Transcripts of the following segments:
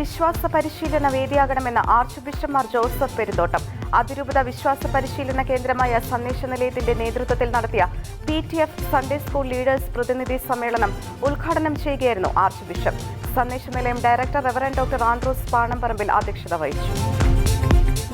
വിശ്വാസ പരിശീലന വേദിയാകണമെന്ന archbishop Mar Joseph Perumthottam. അതിരൂപത വിശ്വാസ പരിശീലന കേന്ദ്രമായ സന്ദേശ നിലയത്തിന്റെ നേതൃത്വത്തിൽ നടത്തിയ P T F Sunday school leaders പ്രതിനിധി സമ്മേളനം ഉദ്ഘാടനം ചെയ്യുകയായിരുന്നു ആർച്ച് ബിഷപ്പ്. സന്ദേശ നിലയം director reverend doctor Andrews Panamparambil അധ്യക്ഷത വഹിച്ചു.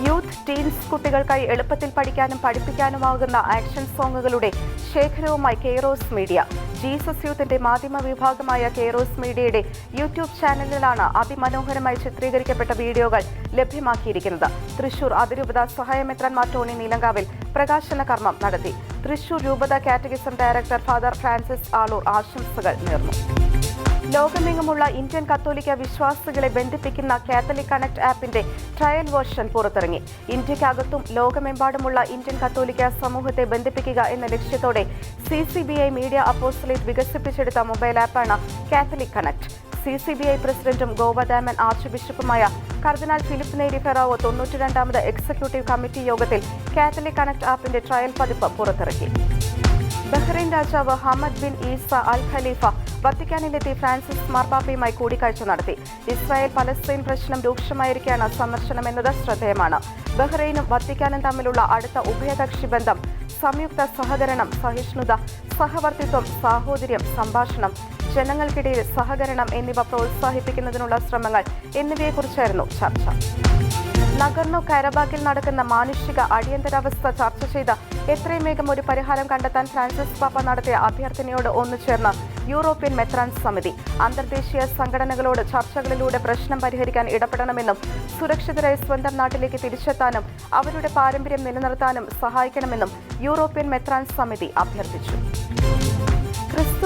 യൂത്ത് ടീംസ് കുട്ടികൾക്കായി എളുപ്പത്തിൽ പഠിക്കാനും പഠിപ്പിക്കാനുമാകുന്ന ആക്ഷൻ സോങ്ങുകളുടെ ശേഖരവുമായി കെയറോസ് മീഡിയ. ജീസസ് യൂത്തിന്റെ മാധ്യമ വിഭാഗമായ കെയറോസ് മീഡിയയുടെ യൂട്യൂബ് ചാനലിലാണ് അതിമനോഹരമായി ചിത്രീകരിക്കപ്പെട്ട വീഡിയോകൾ ലഭ്യമാക്കിയിരിക്കുന്നത്. തൃശൂർ അതിരൂപത സഹായമെത്രാൻമാർ ടോണി നീലങ്കാവിൽ പ്രകാശന കർമ്മം നടത്തി. തൃശൂർ രൂപത catechism director father Francis Aloor ആശംസകൾ നേർന്നു. ലോകമെങ്ങുമുള്ള ഇന്ത്യൻ കത്തോലിക്ക വിശ്വാസികളെ ബന്ധിപ്പിക്കുന്ന കാത്തലിക് കണക്ട് ആപ്പിന്റെ ട്രയൽ വേർഷൻ പുറത്തിറങ്ങി. ഇന്ത്യക്കകത്തും ലോകമെമ്പാടുമുള്ള ഇന്ത്യൻ കത്തോലിക്ക സമൂഹത്തെ ബന്ധിപ്പിക്കുക എന്ന ലക്ഷ്യത്തോടെ C C B I media apostolate വികസിപ്പിച്ചെടുത്ത മൊബൈൽ ആപ്പാണ് Catholic Connect. C C B I പ്രസിഡന്റും ഗോവദാമൻ ആർച്ച് ബിഷപ്പുമായ കർദിനാൾ ഫിലിപ്പ് നേരി ഫെറാവോ തൊണ്ണൂറ്റിരണ്ടാമത് എക്സിക്യൂട്ടീവ് കമ്മിറ്റി യോഗത്തിൽ കാത്തലിക് കണക്ട് ആപ്പിന്റെ ട്രയൽ പതിപ്പ് പുറത്തിറക്കി. ബഹ്റൈൻ രാജാവ് Hamad bin Isa Al Khalifa വത്തിക്കാനിലെത്തി Francis മാർപ്പാപ്പയുമായി കൂടിക്കാഴ്ച നടത്തി. ഇസ്രായേൽ പലസ്തീൻ പ്രശ്നം രൂക്ഷമായിരിക്കെയാണ് സന്ദർശനമെന്നത് ശ്രദ്ധേയമാണ്. ബഹ്റൈനും വത്തിക്കാനും തമ്മിലുള്ള അടുത്ത ഉഭയകക്ഷി ബന്ധം സംയുക്ത സഹകരണം സഹിഷ്ണുത സഹവർത്തിത്വം സാഹോദര്യം സംഭാഷണം ജനങ്ങൾക്കിടയിൽ സഹകരണം എന്നിവ പ്രോത്സാഹിപ്പിക്കുന്നതിനുള്ള ശ്രമങ്ങൾ എന്നിവയെക്കുറിച്ചായിരുന്നു ചർച്ച. നഗർണോ കൈറബാഗിൽ നടക്കുന്ന മാനുഷിക അടിയന്തരാവസ്ഥ ചർച്ച ചെയ്ത് എത്രയും വേഗം ഒരു പരിഹാരം കണ്ടെത്താൻ ഫ്രാൻസിസ് പാപ്പ നടത്തിയ അഭ്യർത്ഥനയോട് ഒന്നു ചേർന്ന് യൂറോപ്യൻ മെത്രാൻ സമിതി അന്തർദേശീയ സംഘടനകളോട് ചർച്ചകളിലൂടെ പ്രശ്നം പരിഹരിക്കാൻ ഇടപെടണമെന്നും സുരക്ഷിതരായി സ്വന്തം നാട്ടിലേക്ക് തിരിച്ചെത്താനും അവരുടെ പാരമ്പര്യം നിലനിർത്താനും സഹായിക്കണമെന്നും യൂറോപ്യൻ മെത്രാൻ സമിതി അഭ്യർത്ഥിച്ചു.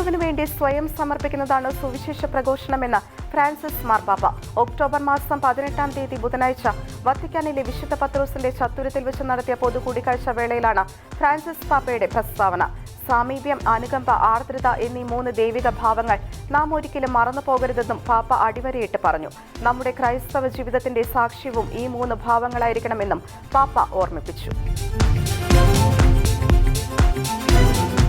ക്രിസ്തുവിനു വേണ്ടി സ്വയം സമർപ്പിക്കുന്നതാണ് സുവിശേഷ പ്രഘോഷണമെന്ന് ഫ്രാൻസിസ് മാർപ്പാപ്പ ഒക്ടോബർ മാസം പതിനെട്ടാം തീയതി ബുധനാഴ്ച വത്തിക്കാനിലെ വിശുദ്ധ പത്രോസിന്റെ ചത്തുരത്തിൽ വെച്ച് നടത്തിയ പൊതു കൂടിക്കാഴ്ച വേളയിലാണ് ഫ്രാൻസിസ് പാപ്പയുടെ പ്രസ്താവന. സാമീപ്യം അനുകമ്പ ആർദ്രത എന്നീ മൂന്ന് ദൈവിക ഭാവങ്ങൾ നാം ഒരിക്കലും മറന്നു പോകരുതെന്നും പാപ്പ അടിവരയിട്ട് പറഞ്ഞു. നമ്മുടെ ക്രൈസ്തവ ജീവിതത്തിന്റെ സാക്ഷ്യവും ഈ മൂന്ന് ഭാവങ്ങളായിരിക്കണമെന്നും പാപ്പ ഓർമ്മിപ്പിച്ചു.